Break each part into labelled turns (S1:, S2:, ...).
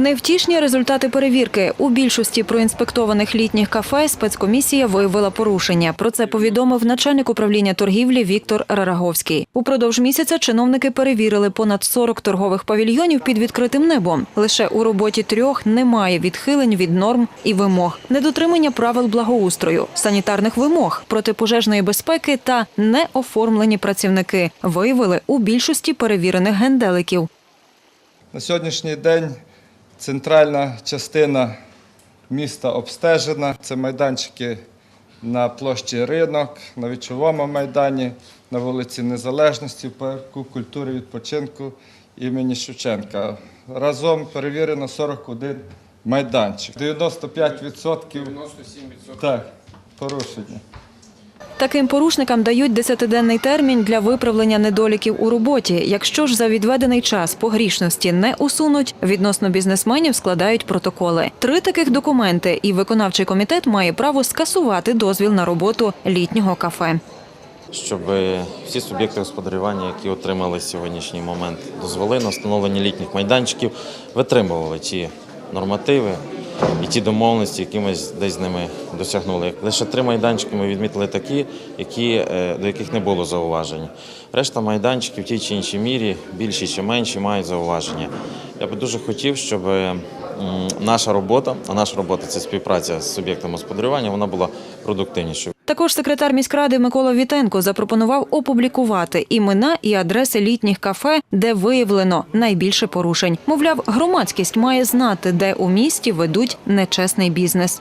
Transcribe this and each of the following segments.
S1: Невтішні результати перевірки. У більшості проінспектованих літніх кафе спецкомісія виявила порушення. Про це повідомив начальник управління торгівлі Віктор Рараговський. Упродовж місяця чиновники перевірили понад 40 торгових павільйонів під відкритим небом. Лише у роботі трьох немає відхилень від норм і вимог, недотримання правил благоустрою, санітарних вимог, протипожежної безпеки та неоформлені працівники виявили у більшості перевірених генделиків.
S2: На сьогоднішній день центральна частина міста обстежена. Це майданчики на площі Ринок, на Вічовому майдані, на вулиці Незалежності, в парку культури відпочинку імені Шевченка. Разом перевірено 41 майданчик. 95% так, порушення.
S1: Таким порушникам дають десятиденний термін для виправлення недоліків у роботі. Якщо ж за відведений час погрішності не усунуть, відносно бізнесменів складають протоколи. Три таких документи, і виконавчий комітет має право скасувати дозвіл на роботу літнього кафе.
S3: щоб всі суб'єкти господарювання, які отримали сьогоднішній момент дозволи на встановлення літніх майданчиків, витримували ті нормативи і ті домовленості, які ми десь з ними досягнули. Лише три майданчики ми відмітили такі, які, е, до яких не було зауважень. Решта майданчиків в тій чи іншій мірі, більші чи менші, мають зауваження. Я би дуже хотів, щоб наша робота, а наша робота це співпраця з суб'єктами господарювання, вона була продуктивнішою.
S1: Також секретар міськради Микола Вітенко запропонував опублікувати імена і адреси літніх кафе, де виявлено найбільше порушень. Мовляв, громадськість має знати, де у місті ведуть нечесний бізнес.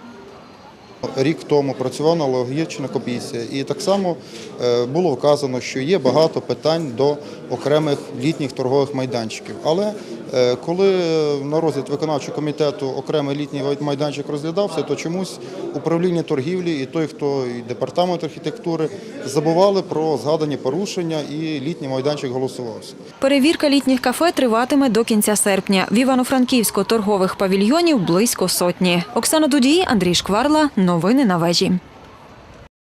S4: Рік тому працювала аналогічна комісія, і так само е, було вказано, що є багато питань до окремих літніх торгових майданчиків. Але коли на розгляд виконавчого комітету окремий літній майданчик розглядався, то чомусь управління торгівлі і той, хто і департамент архітектури забували про згадані порушення, і літній майданчик голосувався.
S1: Перевірка літніх кафе триватиме до кінця серпня. В Івано-Франківську торгових павільйонів близько сотні. Оксана Дудій, Андрій Шкварла. Новини на вежі.